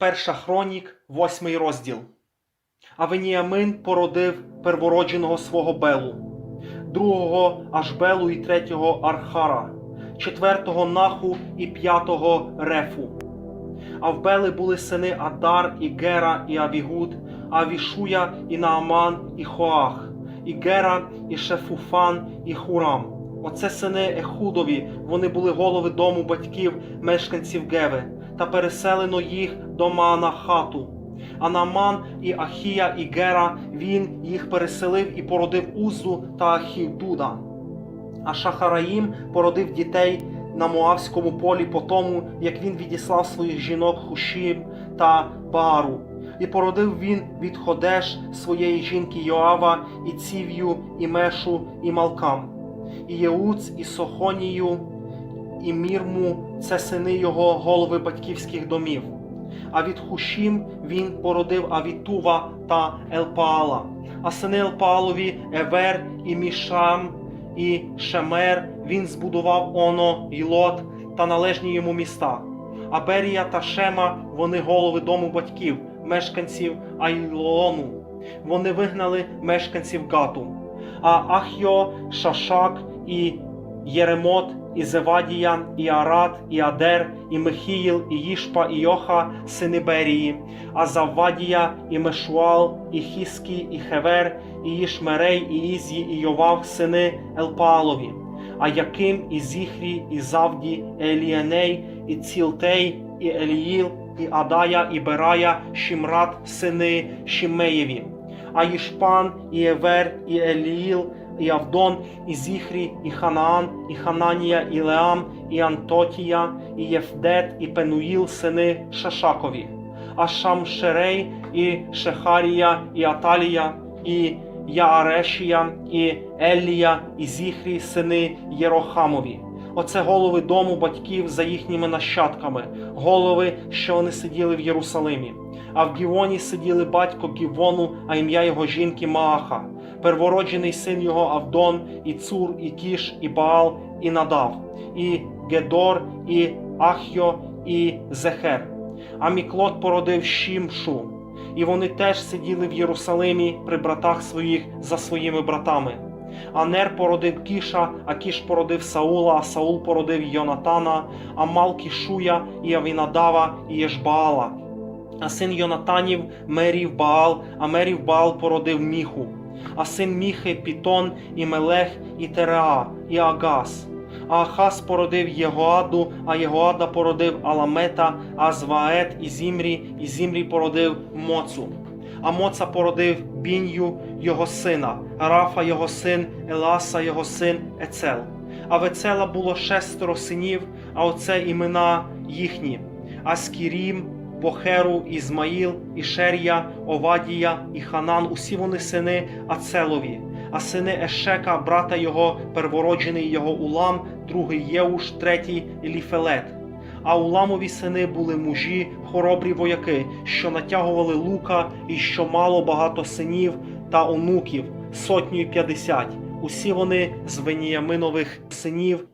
Перша хронік, восьмий розділ. А Веніамин породив первородженого свого Белу, другого Ашбелу і третього Архара, четвертого Наху і п'ятого Рефу. А в Бели були сини Адар, і Гера, і Авігуд, а Вішуя, і Нааман, і Хоах, і Гера, і Шефуфан, і Хурам. Оце сини Ехудові, вони були голови дому батьків мешканців Геви, та переселено їх до Маанахату. А Нааман і Ахія і Гера він їх переселив і породив Узу та Ахівдуда. А Шахараїм породив дітей на Моавському полі по тому, як він відіслав своїх жінок Хушім та Баару. І породив він від Ходеш своєї жінки Йоава, і Ців'ю, і Мешу, і Малкам, і Єуц, і Сохонію, і Мірму це сини його голови батьківських домів. А від Хушім він породив Авітува та Елпаала. А сини Елпаалові Евер і Мішам і Шемер він збудував Оно і Лот та належні йому міста. А Берія та Шема вони голови дому батьків, мешканців Айлоону. Вони вигнали мешканців Гату. А Ахйо, Шашак і Єремот, і Зевадія, і Арат, і Адер, і Мехіїл, і Їшпа, і Йоха, сини Берії, а Завадія, і Мешуал, і Хіскі, і Хевер, і Їшмерей, і Ізі, і Йовав, сини Елпаалові, а Яким, і Зіхрі, і Завді, і Елієней, і Цілтей, і Еліїл, і Адая, і Берая, Шімрат, сини Шімеєві, а Їшпан, і Евер, і Еліїл, і Авдон, і Зіхрі, і Ханаан, і Хананія, і Леам, і Антотія, і Єфдет, і Пенуїл, сини Шашакові, а Шамшерей, і Шехарія, і Аталія, і Яарешія, і Елія, і Зіхрі, сини Єрохамові. Оце голови дому батьків за їхніми нащадками, голови, що вони сиділи в Єрусалимі. А в Гівоні сиділи батько Гівону, а ім'я його жінки Мааха, первороджений син його Авдон, і Цур, і Кіш, і Баал, і Надав, і Гедор, і Ахьо, і Зехер. А Міклот породив Шімшу, і вони теж сиділи в Єрусалимі при братах своїх за своїми братами. А Нер породив Кіша, а Кіш породив Саула, а Саул породив Йонатана, а Малкі Шуя, і Авінадава, і Єшбаала. А син Йонатанів Мерів Баал, а Мерів Баал породив Міху. А син Міхи Пітон, і Мелех, і Тереа, і Агас. А Ахас породив Єгоаду, а Єгоада породив Аламета, а Звает і Зімрі, і Зімрі породив Моцу. А Моца породив Бінью його сина, Рафа його син, Еласа його син, Ецел. А в Ецела було шестеро синів, а оце імена їхні: Аскірім, Бохеру, Ізмаїл, Ішерія, Овадія і Ханан, усі вони сини Ацелові, а сини Ешека, брата його, первороджений його Улам, другий Єуш, третій Еліфелет. А Уламові сини були мужі, хоробрі вояки, що натягували лука, і що мало багато синів та онуків, сотню й п'ятдесять. Усі вони з Веніяминових синів